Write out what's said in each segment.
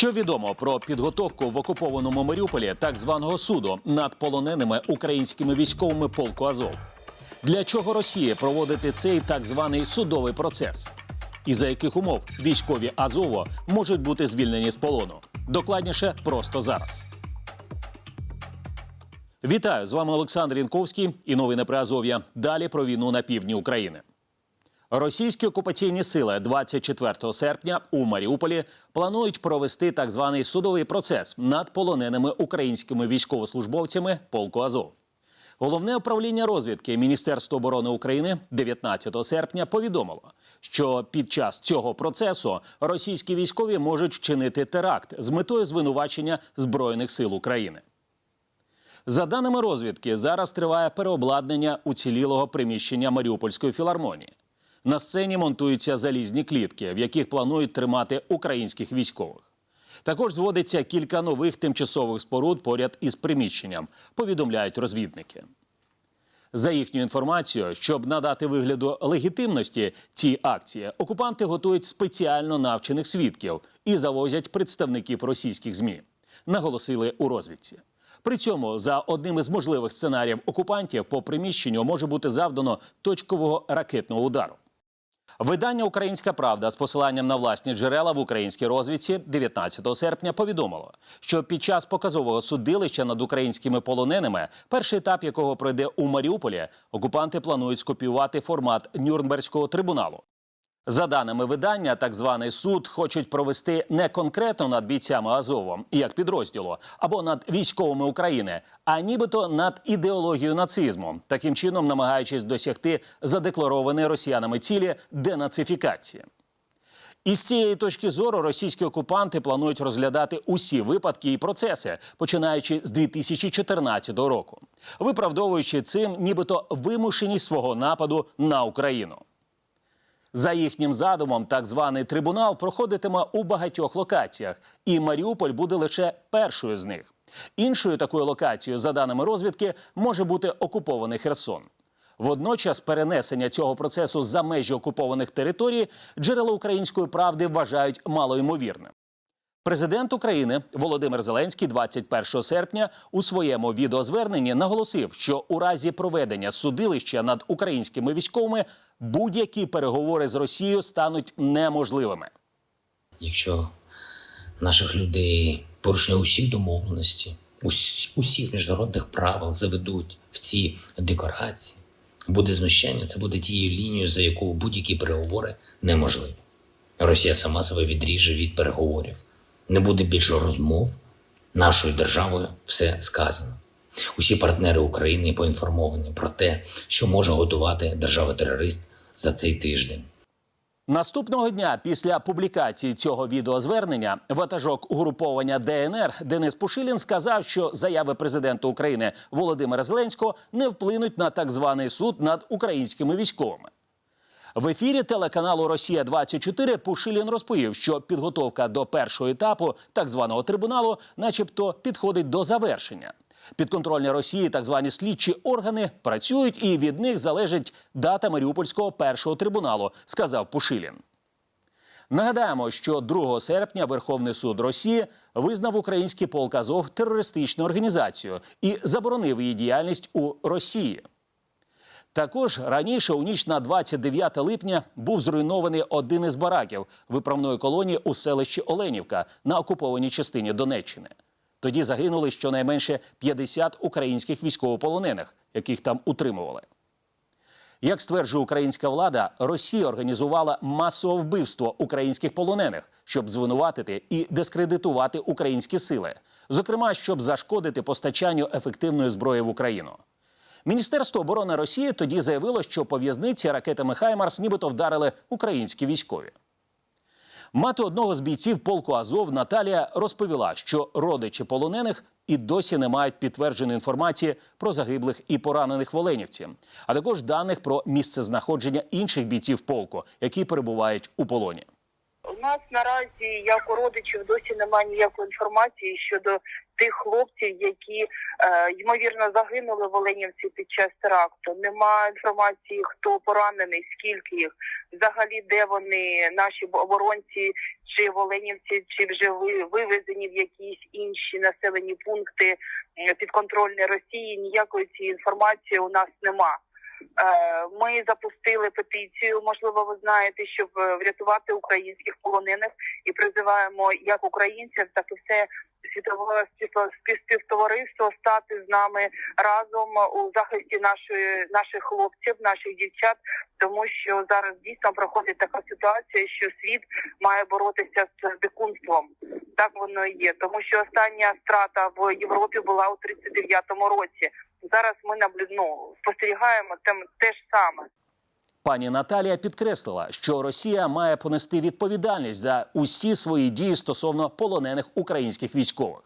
Що відомо про підготовку в окупованому Маріуполі так званого суду над полоненими українськими військовими полку Азов? Для чого Росія проводити цей так званий судовий процес? І за яких умов військові Азово можуть бути звільнені з полону? Докладніше просто зараз. Вітаю з вами Олександр Янковський і новини про Азов'я. Далі про війну на півдні України. Російські окупаційні сили 24 серпня у Маріуполі планують провести так званий судовий процес над полоненими українськими військовослужбовцями полку Азов. Головне управління розвідки Міністерства оборони України 19 серпня повідомило, що під час цього процесу російські військові можуть вчинити теракт з метою звинувачення збройних сил України. За даними розвідки, зараз триває переобладнання уцілілого приміщення Маріупольської філармонії. На сцені монтуються залізні клітки, в яких планують тримати українських військових. Також зводиться кілька нових тимчасових споруд поряд із приміщенням, повідомляють розвідники. За їхню інформацією, щоб надати вигляду легітимності цій акції, окупанти готують спеціально навчених свідків і завозять представників російських змі, наголосили у розвідці. При цьому за одним із можливих сценаріїв окупантів по приміщенню може бути завдано точкового ракетного удару. Видання Українська Правда з посиланням на власні джерела в українській розвідці 19 серпня повідомило, що під час показового судилища над українськими полоненими, перший етап якого пройде у Маріуполі, окупанти планують скопіювати формат Нюрнберзького трибуналу. За даними видання, так званий суд хочуть провести не конкретно над бійцями Азову, як підрозділу, або над військовими України, а нібито над ідеологією нацизму, таким чином намагаючись досягти задекларованої росіянами цілі денацифікації. Із цієї точки зору російські окупанти планують розглядати усі випадки і процеси, починаючи з 2014 року, виправдовуючи цим нібито вимушеність свого нападу на Україну. За їхнім задумом, так званий трибунал проходитиме у багатьох локаціях, і Маріуполь буде лише першою з них. Іншою такою локацією, за даними розвідки, може бути окупований Херсон. Водночас перенесення цього процесу за межі окупованих територій джерела української правди вважають малоймовірним. Президент України Володимир Зеленський 21 серпня у своєму відеозверненні наголосив, що у разі проведення судилища над українськими військовими будь-які переговори з Росією стануть неможливими. якщо наших людей порушення усіх домовленостей, ус- усіх міжнародних правил заведуть в ці декорації, буде знущання, це буде тією лінією, за яку будь-які переговори неможливі. Росія сама себе відріже від переговорів. Не буде більше розмов. Нашою державою все сказано. Усі партнери України поінформовані про те, що може готувати держава-терорист за цей тиждень. Наступного дня після публікації цього відеозвернення ватажок угруповання ДНР Денис Пушилін сказав, що заяви президента України Володимира Зеленського не вплинуть на так званий суд над українськими військовими. В ефірі телеканалу Росія 24 Пушилін розповів, що підготовка до першого етапу так званого трибуналу, начебто, підходить до завершення. Підконтрольні Росії так звані слідчі органи працюють, і від них залежить дата Маріупольського першого трибуналу, сказав Пушилін. Нагадаємо, що 2 серпня Верховний суд Росії визнав український полк Азов терористичною організацією і заборонив її діяльність у Росії. Також раніше, у ніч на 29 липня, був зруйнований один із бараків виправної колонії у селищі Оленівка на окупованій частині Донеччини. Тоді загинули щонайменше 50 українських військовополонених, яких там утримували. Як стверджує українська влада, Росія організувала масове вбивство українських полонених, щоб звинуватити і дискредитувати українські сили, зокрема, щоб зашкодити постачанню ефективної зброї в Україну. Міністерство оборони Росії тоді заявило, що по в'язниці ракетами Хаймарс нібито вдарили українські військові. Мати одного з бійців полку Азов Наталія розповіла, що родичі полонених і досі не мають підтвердженої інформації про загиблих і поранених в Оленівці, а також даних про місце знаходження інших бійців полку, які перебувають у полоні. У нас наразі, як у родичів, досі немає ніякої інформації щодо тих хлопців, які е, ймовірно загинули в Оленівці під час теракту. Нема інформації, хто поранений, скільки їх, взагалі де вони, наші оборонці, чи в Оленівці, чи вже ви- вивезені в якісь інші населені пункти підконтрольні Росії. Ніякої цієї інформації у нас нема. Е, Ми запустили петицію, можливо, ви знаєте, щоб е, врятувати українських полонених і призиваємо як українців, так і все спів- співтовариство стати з нами разом у захисті нашої наших хлопців, наших дівчат, тому що зараз дійсно проходить така ситуація, що світ має боротися з дикунством. Так воно і є, тому що остання страта в Європі була у 39-му році. Зараз ми наблю... ну, спостерігаємо те, те ж саме. Пані Наталія підкреслила, що Росія має понести відповідальність за усі свої дії стосовно полонених українських військових.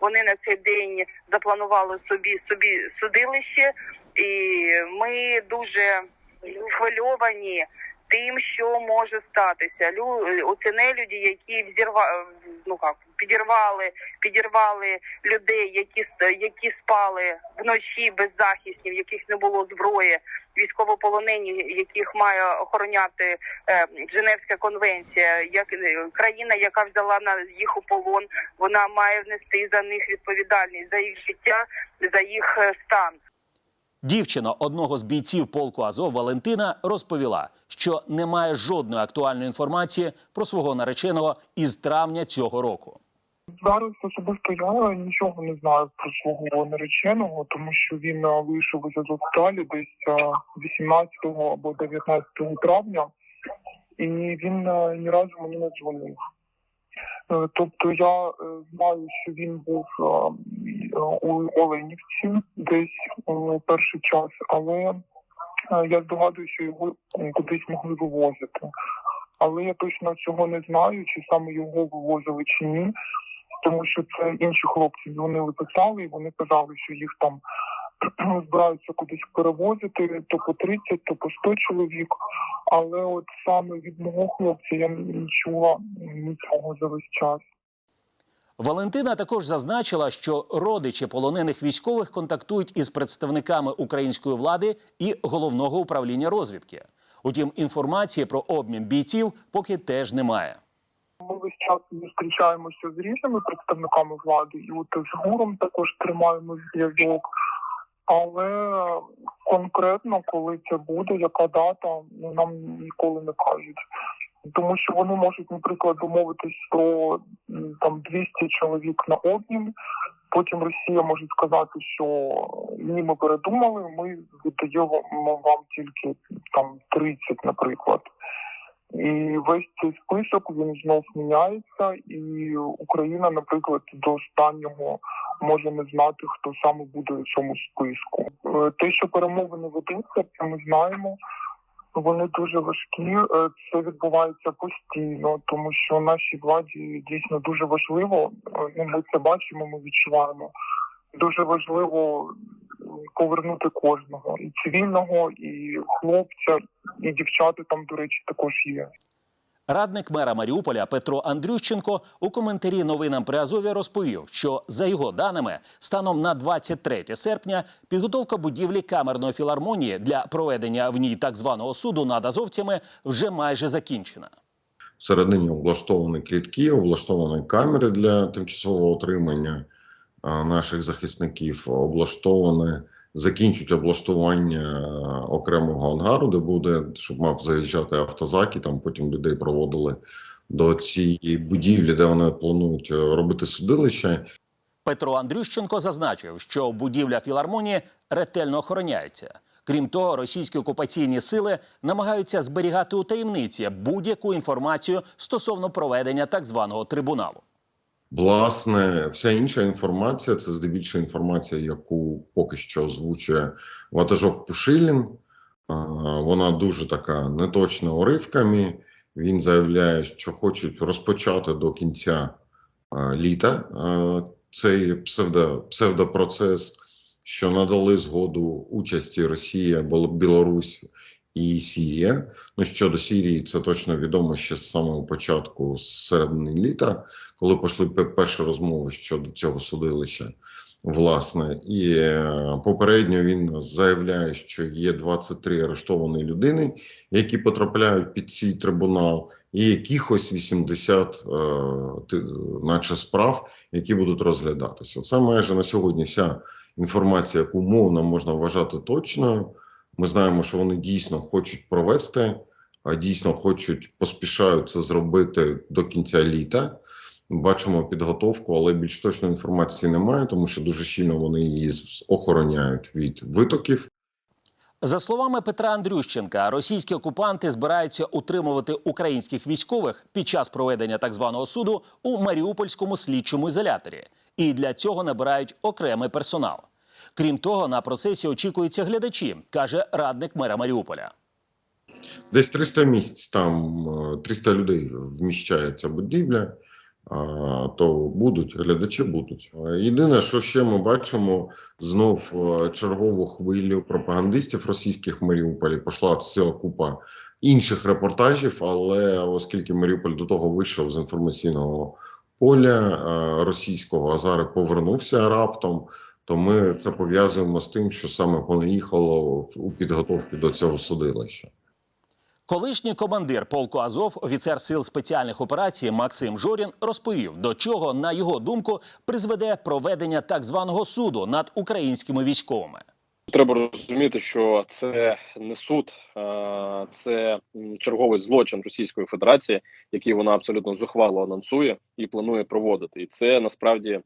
Вони на цей день запланували собі собі судилище, і ми дуже схвильовані тим, що може статися. Лю оце нелюді, які взірва ну як підірвали, підірвали людей, які які спали вночі беззахисні, в яких не було зброї, військовополонені, яких має охороняти е, Женевська конвенція, як е, країна, яка взяла на їх у полон, вона має внести за них відповідальність за їх життя, за їх е, стан. Дівчина одного з бійців полку Азов Валентина розповіла, що не має жодної актуальної інформації про свого нареченого із травня цього року. Зараз особисто я нічого не знаю про свого нареченого, тому що він е, вийшов із Азовсталі десь е, 18 або 19 травня, і він е, ні разу мені не дзвонив. Е, Тобто я е, знаю, що він був е, е, у Оленівці десь е, перший час, але е, я здогадую, що його е, кудись могли вивозити. Але я точно цього не знаю, чи саме його вивозили чи ні тому що це інші хлопці дзвонили, писали, і вони казали, що їх там збираються кудись перевозити, то по 30, то по 100 чоловік. Але от саме від мого хлопця я не чула нічого за весь час. Валентина також зазначила, що родичі полонених військових контактують із представниками української влади і головного управління розвідки. Утім, інформації про обмін бійців поки теж немає. Ми весь час зустрічаємося з різними представниками влади, і от з гуром також тримаємо зв'язок. Але конкретно, коли це буде, яка дата, ну, нам ніколи не кажуть. Тому що вони можуть, наприклад, домовитись про там 200 чоловік на обмін. Потім Росія може сказати, що ні, ми передумали, ми віддаємо вам тільки там 30, наприклад. І весь цей список він знов міняється, і Україна, наприклад, до останнього може не знати, хто саме буде у цьому списку. Е, Те, що перемовини ведуться, це ми знаємо. Вони дуже важкі. Е, Це відбувається постійно, тому що нашій владі дійсно дуже важливо. е, Ми це бачимо, ми відчуваємо. Дуже важливо повернути кожного і цивільного, і хлопця, і дівчата там, до речі, також є. Радник мера Маріуполя Петро Андрющенко у коментарі новинам при Азові розповів, що за його даними, станом на 23 серпня підготовка будівлі камерної філармонії для проведення в ній так званого суду над азовцями вже майже закінчена. Всередині облаштовані клітки, облаштовані камери для тимчасового отримання наших захисників, облаштоване, закінчують облаштування окремого ангару, де буде, щоб мав заїжджати автозак, і там потім людей проводили до цієї будівлі, де вони планують е, робити судилище. Петро Андрющенко зазначив, що будівля філармонії ретельно охороняється. Крім того, російські окупаційні сили намагаються зберігати у таємниці будь-яку інформацію стосовно проведення так званого трибуналу. Власне, вся інша інформація це здебільшого інформація, яку поки що озвучує ватажок Пушилін. Вона дуже така неточна уривками. Він заявляє, що хочуть розпочати до кінця літа цей псевдо, псевдопроцес, що надали згоду участі Росія, Бел- Білорусь і Сірія. Ну щодо Сірії, це точно відомо ще з самого початку, з середини літа, коли пішли перші розмови щодо цього судилища. Власне, і е, попередньо він заявляє, що є 23 арештовані людини, які потрапляють під цей трибунал, і якихось 80 е, наче справ, які будуть розглядатися. Це майже на сьогодні вся інформація, яку умовно можна вважати точною. Ми знаємо, що вони дійсно хочуть провести, дійсно хочуть поспішають це зробити до кінця літа. Бачимо підготовку, але більш точної інформації немає, тому що дуже щільно вони її охороняють від витоків. За словами Петра Андрющенка, російські окупанти збираються утримувати українських військових під час проведення так званого суду у Маріупольському слідчому ізоляторі, і для цього набирають окремий персонал. Крім того, на процесі очікуються глядачі, каже радник мера Маріуполя. Десь 300 місць, там е, 300 людей вміщає ця будівля, то будуть, глядачі будуть. Е, Єдине, що ще ми бачимо, знов е, чергову хвилю пропагандистів російських в Маріуполі пішла ціла купа інших репортажів, але оскільки Маріуполь до того вийшов з інформаційного поля е, російського, а зараз повернувся раптом, то ми це пов'язуємо з тим, що саме поїхало в- у підготовку до цього судилища. Колишній командир полку Азов, офіцер сил спеціальних операцій Максим Жорін розповів, до чого, на його думку, призведе проведення так званого суду над українськими військовими. Треба розуміти, що це не суд, а це черговий злочин Російської Федерації, який вона абсолютно зухвало анонсує і планує проводити. І це насправді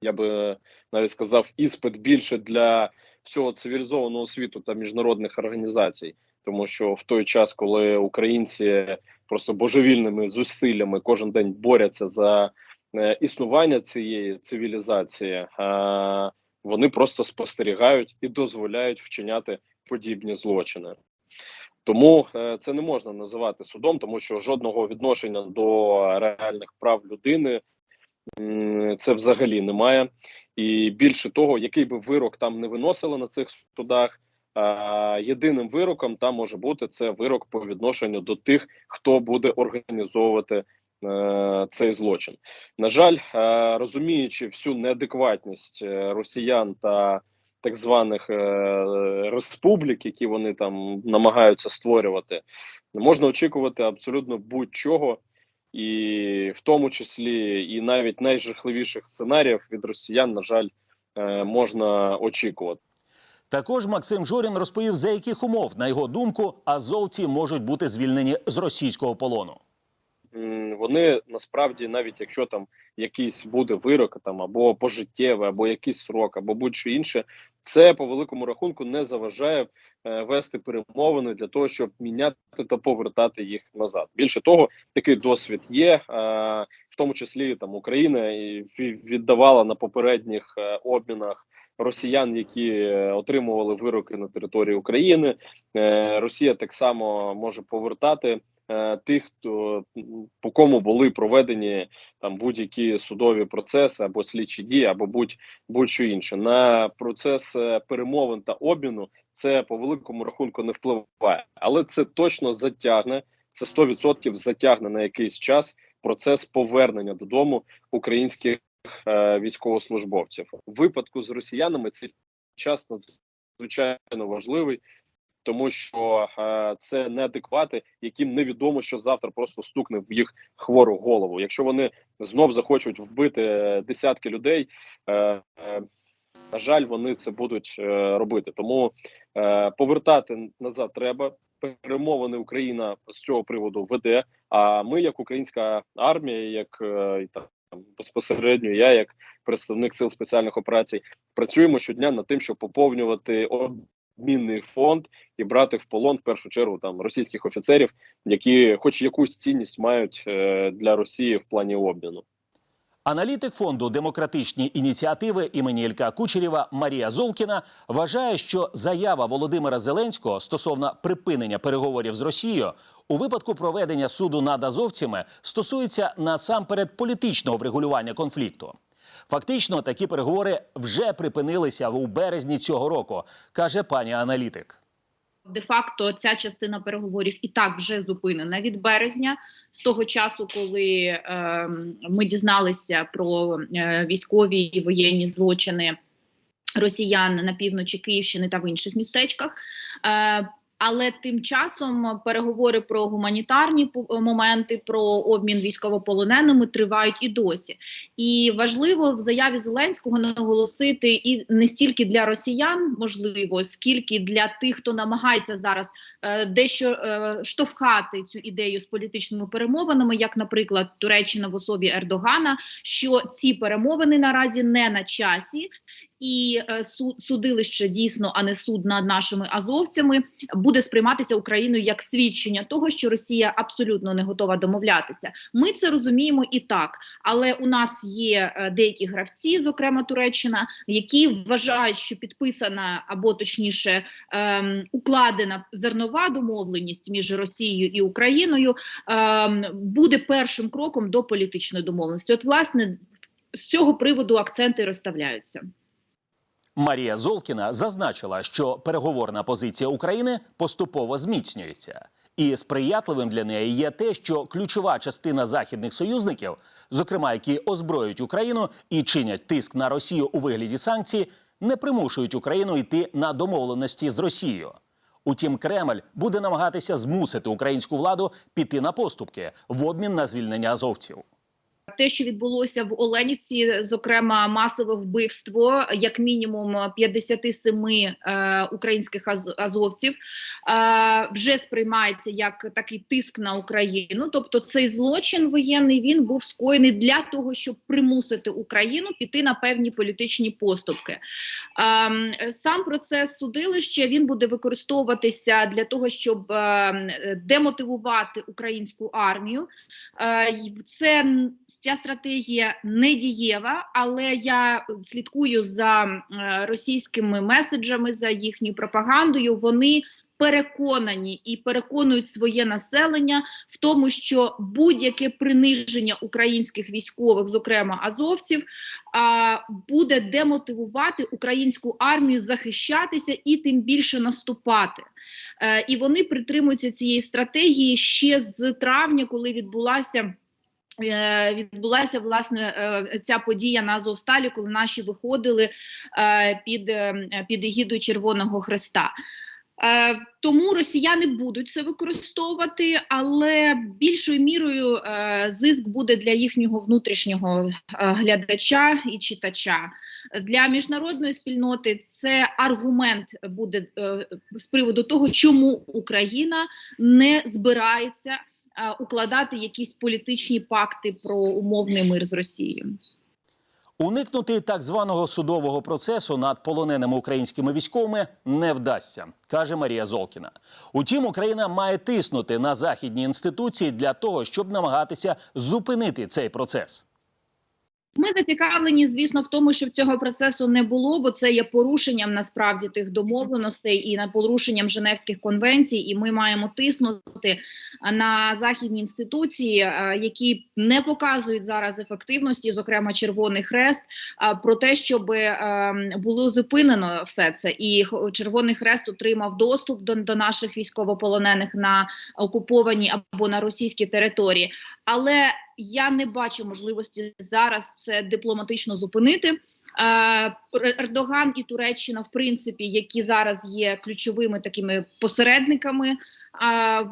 я би навіть сказав іспит більше для всього цивілізованого світу та міжнародних організацій, тому що в той час, коли українці просто божевільними зусиллями кожен день борються за е, існування цієї цивілізації. е, вони просто спостерігають і дозволяють вчиняти подібні злочини. Тому е, це не можна називати судом, тому що жодного відношення до реальних прав людини це взагалі немає. І більше того, який би вирок там не виносили на цих судах, єдиним вироком там може бути це вирок по відношенню до тих, хто буде організовувати е, цей злочин. На жаль, е, розуміючи всю неадекватність е, росіян та так званих республік, які вони там намагаються створювати, можна очікувати абсолютно будь-чого, і в тому числі і навіть найжахливіших сценаріїв від росіян, на жаль, е, можна очікувати. Також Максим Жорін розповів, за яких умов, на його думку, азовці можуть бути звільнені з російського полону. Вони насправді, навіть якщо там якийсь буде вирок, там або пожиттєвий, або якийсь срок, або будь-що інше, це по великому рахунку не заважає вести перемовини для того, щоб міняти та повертати їх назад. Більше того, такий досвід є, е, в тому числі там Україна віддавала на попередніх е, обмінах. Росіян, які е, отримували вироки на території України, Е, Росія так само може повертати е, тих, хто по кому були проведені там будь-які судові процеси або слідчі дії, або будь будь-що інше на процес е, перемовин та обміну. Це по великому рахунку не впливає, але це точно затягне. Це 100% затягне на якийсь час процес повернення додому українських е, військовослужбовців. В випадку з росіянами цей час надзвичайно важливий, тому що е, це неадеквати, яким невідомо, що завтра просто стукне в їх хвору голову. Якщо вони знов захочуть вбити е, десятки людей, е, е, на жаль, вони це будуть е, робити. Тому е, повертати назад треба. Перемовини Україна з цього приводу веде. А ми, як українська армія, як е, там безпосередньо я, як представник сил спеціальних операцій, працюємо щодня над тим, щоб поповнювати обмінний фонд і брати в полон в першу чергу там російських офіцерів, які, хоч якусь цінність, мають е, для Росії в плані обміну. Аналітик фонду демократичні ініціативи імені Ілька Кучерєва Марія Золкіна вважає, що заява Володимира Зеленського стосовно припинення переговорів з Росією у випадку проведення суду над азовцями стосується насамперед політичного врегулювання конфлікту. Фактично, такі переговори вже припинилися у березні цього року, каже пані аналітик. де-факто ця частина переговорів і так вже зупинена від березня, з того часу, коли е, ми дізналися про е, військові і воєнні злочини росіян на півночі Київщини та в інших містечках. Е, але тим часом переговори про гуманітарні по- моменти, про обмін військовополоненими тривають і досі. І важливо в заяві Зеленського наголосити і не стільки для росіян, можливо, скільки для тих, хто намагається зараз е, дещо е, штовхати цю ідею з політичними перемовинами, як, наприклад, Туреччина в особі Ердогана, що ці перемовини наразі не на часі. І е, суд судилище дійсно, а не суд над нашими азовцями, буде сприйматися Україною як свідчення того, що Росія абсолютно не готова домовлятися. Ми це розуміємо і так, але у нас є е, деякі гравці, зокрема Туреччина, які вважають, що підписана або точніше ем, укладена зернова домовленість між Росією і Україною ем, буде першим кроком до політичної домовленості. От, власне, з цього приводу акценти розставляються. Марія Золкіна зазначила, що переговорна позиція України поступово зміцнюється, і сприятливим для неї є те, що ключова частина західних союзників, зокрема які озброюють Україну і чинять тиск на Росію у вигляді санкцій, не примушують Україну йти на домовленості з Росією. Утім, Кремль буде намагатися змусити українську владу піти на поступки в обмін на звільнення азовців. Те, що відбулося в Оленівці, зокрема масове вбивство, як мінімум 57 е, українських аз- азовців, е, вже сприймається як такий тиск на Україну. Тобто, цей злочин воєнний він був скоєний для того, щоб примусити Україну піти на певні політичні поступки. Ем, Сам процес судилища він буде використовуватися для того, щоб е, демотивувати українську армію. Е, Це ця стратегія не дієва, але я слідкую за е, російськими меседжами, за їхньою пропагандою. Вони переконані і переконують своє населення в тому, що будь-яке приниження українських військових, зокрема азовців, буде демотивувати українську армію захищатися і тим більше наступати. Е, і вони притримуються цієї стратегії ще з травня, коли відбулася. Е, Відбулася власне е, ця подія на Азовсталі, коли наші виходили е, під, під егідою Червоного Хреста. Тому росіяни будуть це використовувати, але більшою мірою зиск буде для їхнього внутрішнього глядача і читача. Для міжнародної спільноти це аргумент буде з приводу того, чому Україна не збирається укладати якісь політичні пакти про умовний мир з Росією. Уникнути так званого судового процесу над полоненими українськими військовими не вдасться, каже Марія Золкіна. Утім, Україна має тиснути на західні інституції для того, щоб намагатися зупинити цей процес. Ми зацікавлені, звісно, в тому, щоб цього процесу не було, бо це є порушенням насправді тих домовленостей і на порушенням Женевських конвенцій. І ми маємо тиснути на західні інституції, які не показують зараз ефективності, зокрема Червоний Хрест, про те, щоб було зупинено все це. І Червоний Хрест отримав доступ до, до наших військовополонених на окуповані або на російській території. Але я не бачу можливості зараз це дипломатично зупинити. Е, Ердоган і Туреччина, в принципі, які зараз є ключовими такими посередниками,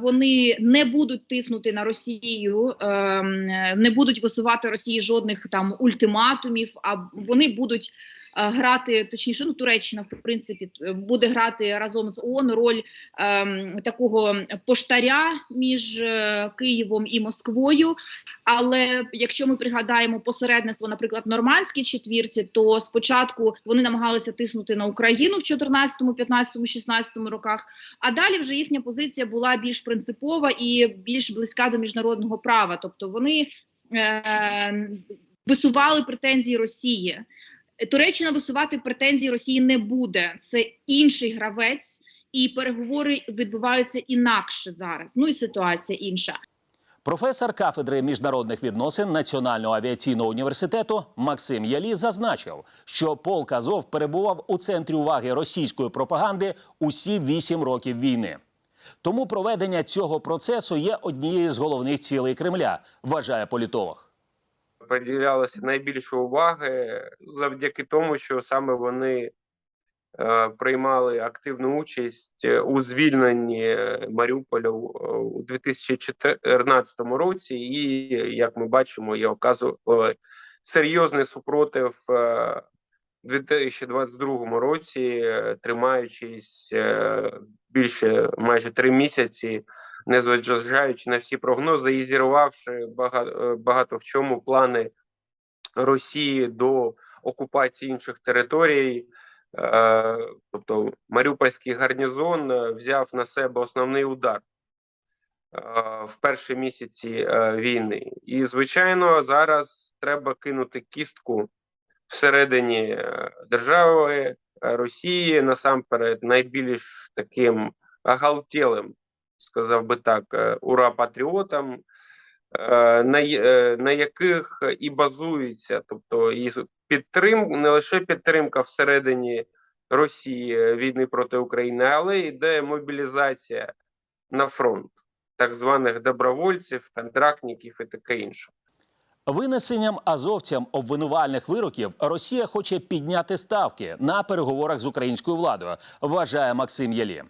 вони не будуть тиснути на Росію, ем, не будуть висувати Росії жодних там ультиматумів. А вони будуть е, грати, точніше, ну Туреччина, в принципі, буде грати разом з ООН роль ем, такого поштаря між е, Києвом і Москвою. Але якщо ми пригадаємо посередництво, наприклад, в нормандській четвірці, то спочатку вони намагалися тиснути на Україну в 14, 15, 16 роках. А далі вже їхня позиція була більш принципова і більш близька до міжнародного права. Тобто вони е, висували претензії Росії. Туреччина висувати претензії Росії не буде. Це інший гравець, і переговори відбуваються інакше зараз. Ну і ситуація інша. Професор кафедри міжнародних відносин Національного авіаційного університету Максим Ялі зазначив, що полк Азов перебував у центрі уваги російської пропаганди усі вісім років війни. Тому проведення цього процесу є однією з головних цілей Кремля, вважає політолог. Приділялося найбільше уваги завдяки тому, що саме вони е, приймали активну участь е, у звільненні е, Маріуполя у е, у 2014 році, і як ми бачимо, і оказували серйозний супротив е, у 2022 році, тримаючись більше майже три місяці незважаючи на всі прогнози і зірвавши багато, багато в чому плани Росії до окупації інших територій. Е, Тобто Маріупольський гарнізон е, взяв на себе основний удар е, в перші місяці е, війни. І, звичайно, зараз треба кинути кістку всередині е, держави е, Росії, насамперед, найбільш таким оголтілим сказав би так, е, ура патріотам, е, на, е, на яких і базується, тобто і підтрим, не лише підтримка всередині Росії війни проти України, але йде мобілізація на фронт так званих добровольців, контрактників і таке інше. Винесенням азовцям обвинувальних вироків Росія хоче підняти ставки на переговорах з українською владою, вважає Максим Ялі.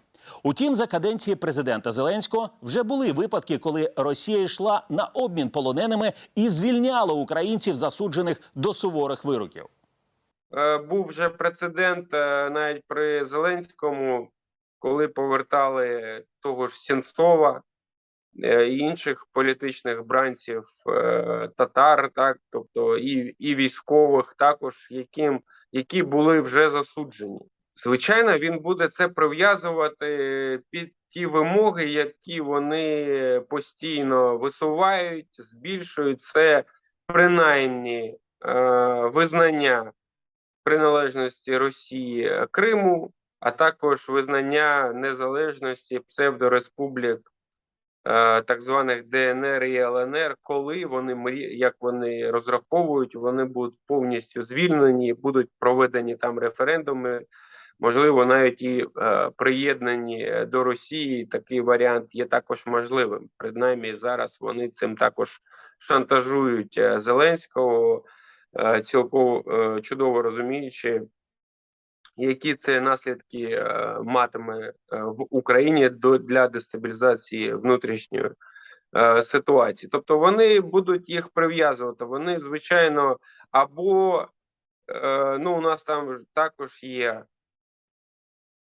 Утім, за каденції президента Зеленського вже були випадки, коли Росія йшла на обмін полоненими і звільняла українців, засуджених до суворих вироків. Е, Був вже прецедент е, навіть при Зеленському, коли повертали того ж Сенцова е, і інших політичних бранців татар, так тобто і, і військових, також яким які були вже засуджені. Звичайно, він буде це прив'язувати під ті вимоги, які вони постійно висувають, збільшують це принаймні е, визнання приналежності Росії Криму, а також визнання незалежності псевдореспублік е, так званих ДНР і ЛНР, коли вони як вони розраховують, вони будуть повністю звільнені, будуть проведені там референдуми. Можливо, навіть і е, приєднані е, до Росії. Такий варіант є також можливим. Принаймні зараз вони цим також шантажують е, Зеленського, цілком чудово розуміючи, які це наслідки матиме в Україні для дестабілізації внутрішньої ситуації. Тобто вони будуть їх прив'язувати. Вони, звичайно, або ну у нас там також є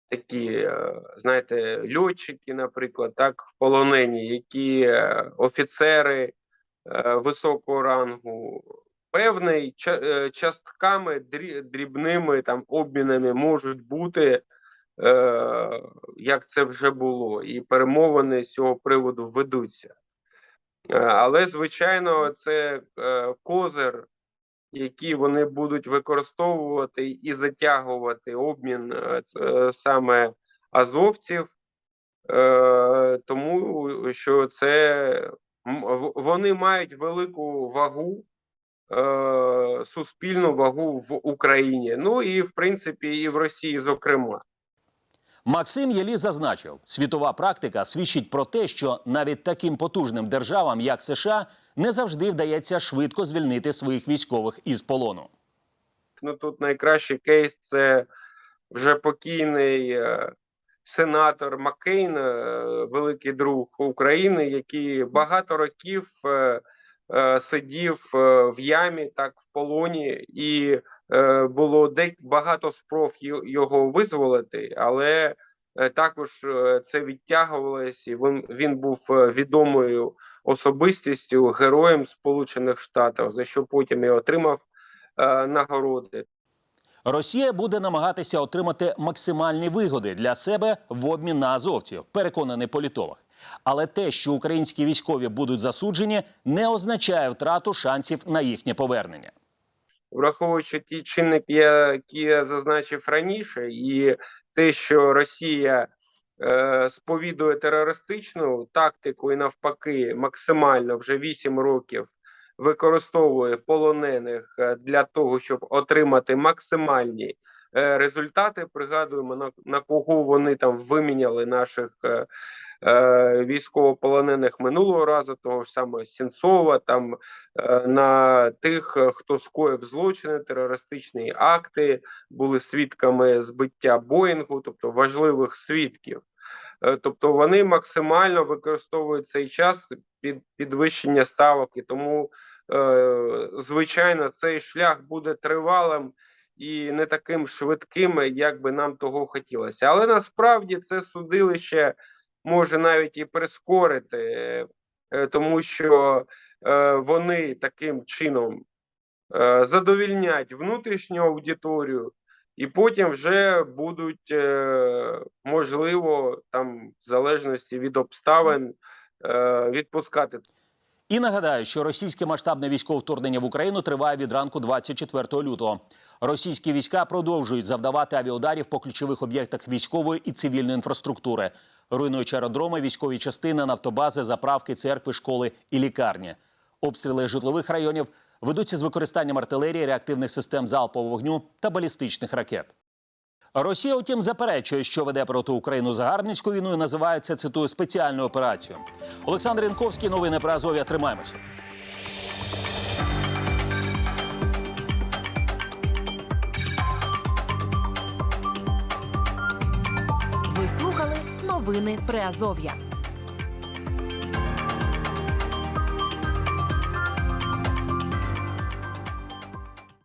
такі, е, знаєте, льотчики, наприклад, так, в полонені, які е, офіцери е, високого рангу, певний частками дрібними там обмінами можуть бути, як це вже було, і перемовини з цього приводу ведуться. Але, звичайно, це козир, який вони будуть використовувати і затягувати обмін е, саме азовців, е, тому що це вони мають велику вагу, е, суспільну вагу в Україні. Ну і в принципі, і в Росії, зокрема. Максим Єлі зазначив, світова практика свідчить про те, що навіть таким потужним державам, як США, не завжди вдається швидко звільнити своїх військових із полону. Ну тут найкращий кейс це вже покійний е, сенатор Маккейн, е, великий друг України, який багато років е, сидів в ямі, так в полоні, і було багато спроб його визволити, але також це відтягувалось, і він, був відомою особистістю, героєм Сполучених Штатів, за що потім і отримав е, нагороди. Росія буде намагатися отримати максимальні вигоди для себе в обмін на азовців, переконаний політолог. Але те, що українські військові будуть засуджені, не означає втрату шансів на їхнє повернення. враховуючи ті чинники, які я зазначив раніше, і те, що Росія сповідує терористичну тактику і навпаки максимально вже 8 років використовує полонених е, для того, щоб отримати максимальні е, результати. Пригадуємо на, на кого вони там виміняли наших е, е, військовополонених минулого разу, того ж самого Сінцова, там е, на тих, е, хто скоїв злочини, терористичні акти, були свідками збиття Боїнгу, тобто важливих свідків. Е, Тобто вони максимально використовують цей час під підвищення ставок, і тому, е, звичайно, цей шлях буде тривалим і не таким швидким, як би нам того хотілося. Але насправді це судилище може навіть і прискорити, е, тому що е, вони таким чином е, задовільнять внутрішню аудиторію, і потім вже будуть можливо там в залежності від обставин відпускати І нагадаю, що російське масштабне військове вторгнення в Україну триває від ранку 24 лютого. Російські війська продовжують завдавати авіаударів по ключових об'єктах військової і цивільної інфраструктури, руйнуючи аеродроми, військові частини, нафтобази, заправки, церкви, школи і лікарні. Обстріли житлових районів ведуться з використанням артилерії, реактивних систем залпового вогню та балістичних ракет. Росія, утім, заперечує, що веде проти України загарбницьку війну і називає це, цитую, спеціальну операцію. Олександр Янковський, новини про Азов'я. Тримаємося. Ви слухали новини Приазов'я.